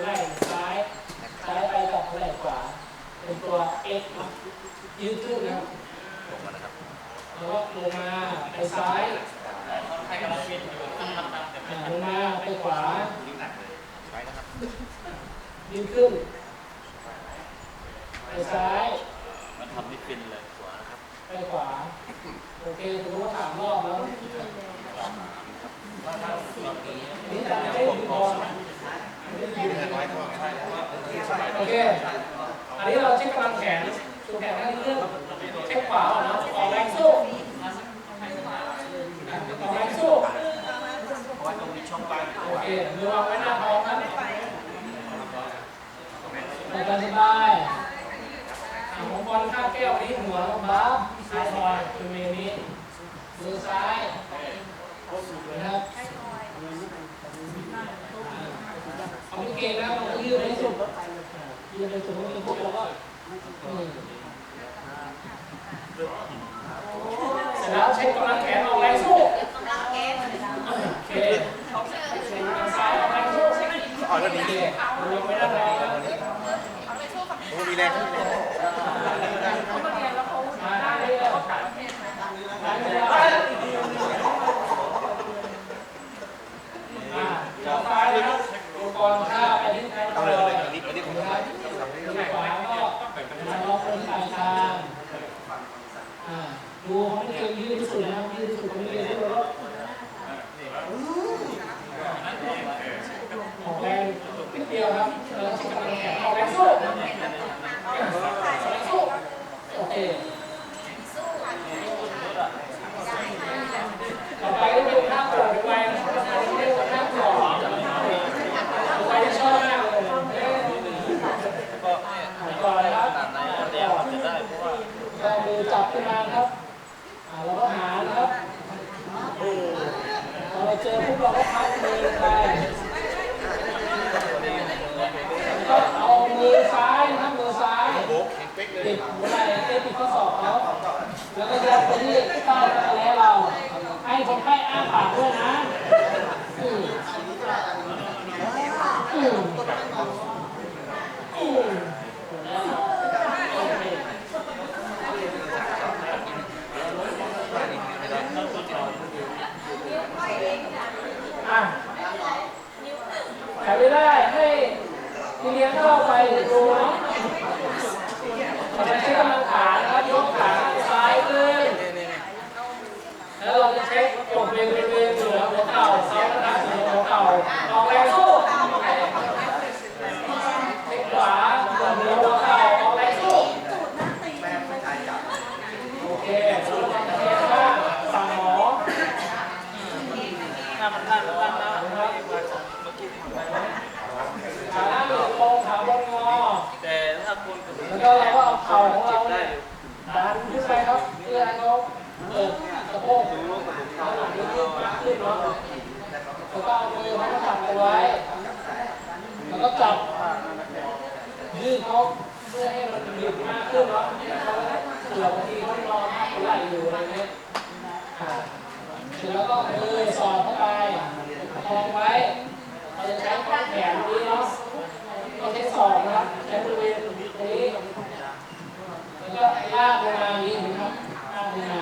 ไหล่ซ้าย ซ้ายไปกับไหล่ขวา เป็นตัว X ยืดขึ้นนะครับลงมานะครับแล้วก็ลงมาไปซ้ายใครกำลังฟิตอยู่ทำทำทำอ่าลงมาไปขวายิ่งหนักเลยใช้นะครับยืดขึ้น ไปซ้าย มันทำไม่ฟินเลยขวานะครับ ไปขวา โอเคถือว่าสามรอบแล้วนี่จำได้ถึงพอนะ โอเค อันนี้เราเช็คกำลังแขนชูแขนให้ขึ้นเช็คขวาก่อนนะออกแรงสู้ออกแรงสู้เพราะว่าตรงนี้ช่องว่างโอเคมือวางไว้หน้าท้องนะสบายสบายอะของบอลข้าแก้วนี้หัวลงบ้าซ้ายซอยคือเมนี้มือซ้ายนะครับเอาไม่เก่งนะเราก็ยืดให้สุดยืดให้สุดให้สุดแล้วก็อืมเสร็จ แล้วใช้กำลังแขนออกแรงสู้โอเคซ้ายออกแรงสู้อ๋อแล้วโอนี้เคลงไม่ได้แรงนะโอ้มีแรงขึ้นเลยมาได้เลยได้เลยอ่าต่อไปนะครับอุปกรณ์ท่าไปที่ท้ายท เอา อ เลย ย เอา นะ เลยอันนี้อันนี้ผม ครับมือขวาก็มาล็อกบนปลายคางอ่า ดูเขาไม่เก่งยืดที่สุดนะยืดที่สุดไม่เก่งที่สุดแล้วออกแรงนิดเดียวครับแล้วใช้กำลังแขนออกแรงสู้ออกแรงสู้โอเค ต่อไปก็เป็นท่าโผล่ไปนะครับเรียกว่าท่าโผล่ต่อไปจะชอบมากเลยก่อนนะครับ เดียวจะได้เพราะว่า ก็มือจับขึ้นมาครับอ่าเราก็หานะครับพอ เราเจอปุ๊บเราก็พักมือไปก็เอามือซ้ายนะครับมือซ้ายติดหัวไหล่เอ้ยติดข้อศอกเขาแล้วก็ยัดไปที่ใต้ตะแลเรา ให้คนไข้อ้าปากด้วยนะอืมอืมอืม ขายไม่ได้ให้ทีเลี้ยงเข้าไปดูเนาะเราจะใช้กำลังขานะครับยกขาซ้ายขึ้นแล้วเราจะเช็คกดบริเวณเหนือหัวเข่าซ้ายน้าเหนือหัวเข่าตองแรกสู้เช็คขวาเหนือหัวเข่าออกแรงสู้โอเคเราทำเทปข้างสั่งหมอ ถ้ามันพลาดมันพลาดแล้ว นะครับ เมื่อกี้ทำไป ขาหน้าเหนือตรงขาบนงอ แต่ถ้าคุณ แล้วก็เราก็เอาเข่าของเราเนี่ยดันขึ้นไปครับเพื่อให้เขาเปิดสะโพกขาหลังยืดขึ้นเนาะแล้วก็เอามือเขาจับเอาไว้แล้วก็จับยืดเขาเพื่อให้มันหยุดมากขึ้นเนาะเขาเผื่อบางทีเขานอนทับไหลอยู่อะไรเงี้ยเสร็จแล้วก็มือสอดเข้าไปประคองไว้เราจะใช้ข้อแขนนี้เนาะเราใช้ศอกนะครับใช้บริเวณ นี้แล้วก็ลากลงมาอย่างนี้เห็นไหมครับลากลงมา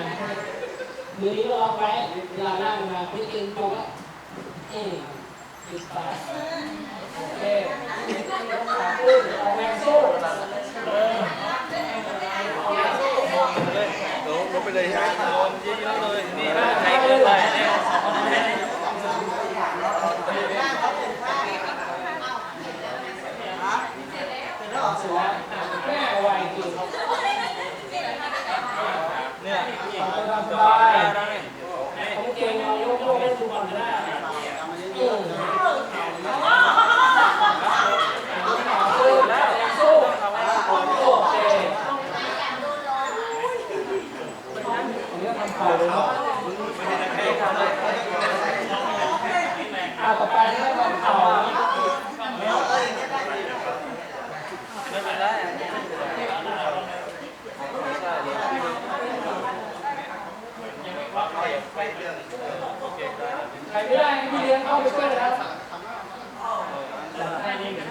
มือนี้เราเอาไว้เวลาลากลงมาพี่ตึงตัวก็อืมติดปากโอเคขาขึ้นออกแรงสู้เออออกแรงสู้ลงไปเลยใช่ไหมโดนเยอะๆเลยนี่นะใครเกินไป อ่าต่อไปให้ลองเข่าไม่เป็นไรใครไม่ได้พี่เลี้ยงเข้าไปช่วยนะครับแค่นี้กัน